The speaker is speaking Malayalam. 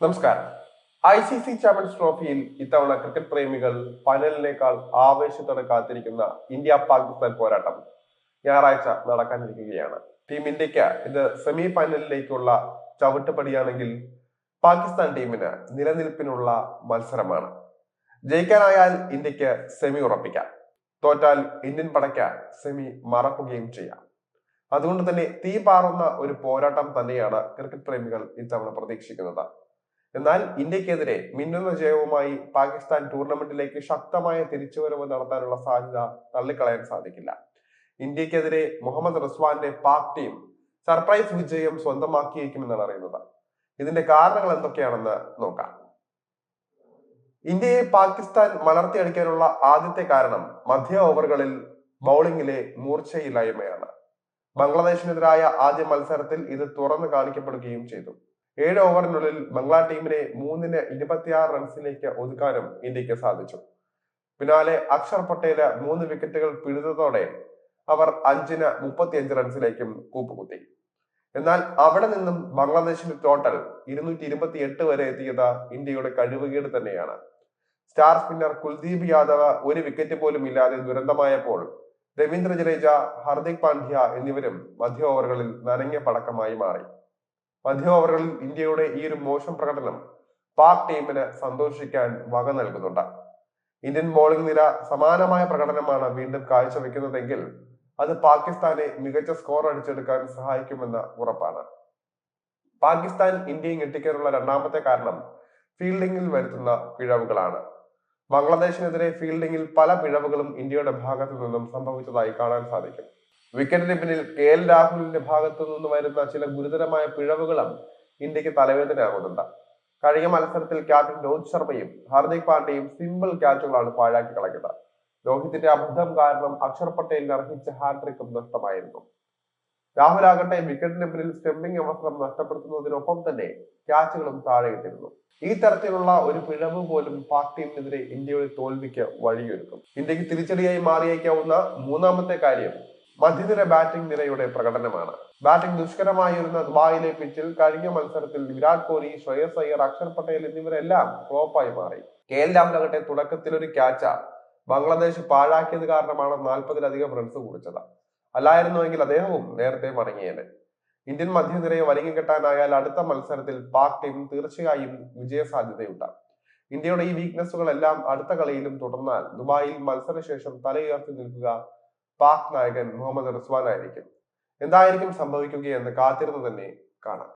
നമസ്കാരം. ഐ സി സി ചാമ്പ്യൻസ് ട്രോഫിയിൽ ഇത്തവണ ക്രിക്കറ്റ് പ്രേമികൾ ഫൈനലിനേക്കാൾ ആവേശത്തോടെ കാത്തിരിക്കുന്ന ഇന്ത്യ പാകിസ്ഥാൻ പോരാട്ടം ഞായറാഴ്ച നടക്കാനിരിക്കുകയാണ്. ടീം ഇന്ത്യയ്ക്ക് ഇത് സെമി ഫൈനലിലേക്കുള്ള ചവിട്ടുപടിയാണെങ്കിൽ പാകിസ്ഥാൻ ടീമിന് നിലനിൽപ്പിനുള്ള മത്സരമാണ്. ജയിക്കാനായാൽ ഇന്ത്യയ്ക്ക് സെമി ഉറപ്പിക്കാം. തോറ്റാൽ ഇന്ത്യൻ പടയ്ക്ക് സെമി മറക്കുകയും ചെയ്യാം. അതുകൊണ്ട് തന്നെ തീ പാറുന്ന ഒരു പോരാട്ടം തന്നെയാണ് ക്രിക്കറ്റ് പ്രേമികൾ ഇത്തവണ പ്രതീക്ഷിക്കുന്നത്. എന്നാൽ ഇന്ത്യക്കെതിരെ മിന്നുന്ന ജയവുമായി പാകിസ്ഥാൻ ടൂർണമെന്റിലേക്ക് ശക്തമായ തിരിച്ചുവരവ് നടത്താനുള്ള സാധ്യത തള്ളിക്കളയാൻ സാധിക്കില്ല. ഇന്ത്യക്കെതിരെ മുഹമ്മദ് റസ്വാന്റെ പാക് ടീം സർപ്രൈസ് വിജയം സ്വന്തമാക്കിയേക്കുമെന്നാണ് അറിയുന്നത്. ഇതിന്റെ കാരണങ്ങൾ എന്തൊക്കെയാണെന്ന് നോക്കാം. ഇന്ത്യയെ പാകിസ്ഥാൻ വളർത്തിയെടുക്കാനുള്ള ആദ്യത്തെ കാരണം മധ്യ ഓവറുകളിൽ ബൗളിംഗിലെ മൂർച്ചയില്ലായ്മയാണ്. ബംഗ്ലാദേശിനെതിരായ ആദ്യ മത്സരത്തിൽ ഇത് തുറന്നു കാണിക്കപ്പെടുകയും ചെയ്തു. ഏഴ് ഓവറിനുള്ളിൽ ബംഗ്ലാ ടീമിനെ മൂന്നിന് ഇരുപത്തിയാറ് റൺസിലേക്ക് ഒതുക്കാനും ഇന്ത്യയ്ക്ക് സാധിച്ചു. പിന്നാലെ അക്ഷർ പട്ടേൽ മൂന്ന് വിക്കറ്റുകൾ പിഴുതതോടെ അവർ അഞ്ചിന് മുപ്പത്തിയഞ്ച് റൺസിലേക്കും കൂപ്പുകുത്തി. എന്നാൽ അവിടെ നിന്നും ബംഗ്ലാദേശിന്റെ ടോട്ടൽ ഇരുന്നൂറ്റി ഇരുപത്തി എട്ട് വരെ എത്തിയത് ഇന്ത്യയുടെ കഴിവുകേട് തന്നെയാണ്. സ്റ്റാർ സ്പിന്നർ കുൽദീപ് യാദവ് ഒരു വിക്കറ്റ് പോലും ഇല്ലാതെ ദുരന്തമായപ്പോൾ രവീന്ദ്ര ജഡേജ ഹർദിക് പാണ്ഡ്യ എന്നിവരും മധ്യ ഓവറുകളിൽ നനഞ്ഞ പടക്കമായി മാറി. മധ്യ ഓവറുകളിൽ ഇന്ത്യയുടെ ഈ ഒരു മോശം പ്രകടനം പാക് ടീമിന് സന്തോഷിക്കാൻ വക നൽകുന്നുണ്ട്. ഇന്ത്യൻ ബോളിംഗ് നിര സമാനമായ പ്രകടനമാണ് വീണ്ടും കാഴ്ചവെക്കുന്നതെങ്കിൽ അത് പാകിസ്ഥാനെ മികച്ച സ്കോർ അടിച്ചെടുക്കാൻ സഹായിക്കുമെന്ന് ഉറപ്പാണ്. പാകിസ്ഥാൻ ഇന്ത്യയെ ഞെട്ടിക്കാനുള്ള രണ്ടാമത്തെ കാരണം ഫീൽഡിംഗിൽ വരുത്തുന്ന പിഴവുകളാണ്. ബംഗ്ലാദേശിനെതിരെ ഫീൽഡിംഗിൽ പല പിഴവുകളും ഇന്ത്യയുടെ ഭാഗത്തു നിന്നും സംഭവിച്ചതായി കാണാൻ സാധിക്കും. വിക്കറ്റിന് പിന്നിൽ കെ എൽ രാഹുലിന്റെ ഭാഗത്തു നിന്ന് വരുന്ന ചില ഗുരുതരമായ പിഴവുകളും ഇന്ത്യയ്ക്ക് തലവേദനയാകുന്നുണ്ട്. കഴിഞ്ഞ മത്സരത്തിൽ ക്യാപ്റ്റൻ രോഹിത് ശർമ്മയും ഹാർദിക് പാണ്ഡ്യയും സിമ്പിൾ ക്യാച്ചുകളാണ് പാഴാക്കി കളഞ്ഞത്. രോഹിത്തിന്റെ അബദ്ധം കാരണം അക്ഷർ പട്ടേലിന് അർഹിച്ച ഹാട്രിക്കും നഷ്ടമായിരുന്നു. രാഹുൽ ആകട്ടെ വിക്കറ്റിന് പിന്നിൽ സ്റ്റെമ്പിംഗ് അവസരം നഷ്ടപ്പെടുത്തുന്നതിനൊപ്പം തന്നെ ക്യാച്ചുകളും താഴെയിട്ടിരുന്നു ഈ തരത്തിലുള്ള ഒരു പിഴവ് പോലും പാക് ടീമിനെതിരെ ഇന്ത്യയുടെ തോൽവിക്ക് വഴിയൊരുക്കും. ഇന്ത്യയ്ക്ക് തിരിച്ചടിയായി മാറിയേക്കാവുന്ന മൂന്നാമത്തെ കാര്യം മധ്യനിര ബാറ്റിംഗ് നിരയുടെ പ്രകടനമാണ്. ബാറ്റിംഗ് ദുഷ്കരമായിരുന്ന ദുബായിലെ പിച്ചിൽ കഴിഞ്ഞ മത്സരത്തിൽ വിരാട് കോഹ്ലി ശ്രേയസ് അയ്യർ അക്ഷർ പട്ടേൽ എന്നിവരെല്ലാം ഫ്ലോപ്പായി മാറി. കെ എൽ രാഹുലാകട്ടെ തുടക്കത്തിൽ ഒരു ക്യാച്ച ബംഗ്ലാദേശ് പാഴാക്കിയത് കാരണമാണ് നാൽപ്പതിലധികം റൺസ് കുറിച്ചത് അല്ലായിരുന്നുവെങ്കിൽ അദ്ദേഹവും നേരത്തെ മടങ്ങിയത് ഇന്ത്യൻ മധ്യനിരയെ വലിഞ്ഞുകെട്ടാനായാൽ അടുത്ത മത്സരത്തിൽ പാക് ടീം തീർച്ചയായും വിജയ സാധ്യതയുണ്ട് ഇന്ത്യയുടെ ഈ വീക്ക്നെസ്സുകളെല്ലാം അടുത്ത കളിയിലും തുടർന്നാൽ ദുബായിൽ മത്സരശേഷം തലയുയർത്തി നിൽക്കുക പാക് നായകൻ മുഹമ്മദ് റിസ്വാൻ ആയിരിക്കും എന്തായിരിക്കും സംഭവിക്കുകയെന്ന് കാത്തിരുന്ന് തന്നെ കാണാം.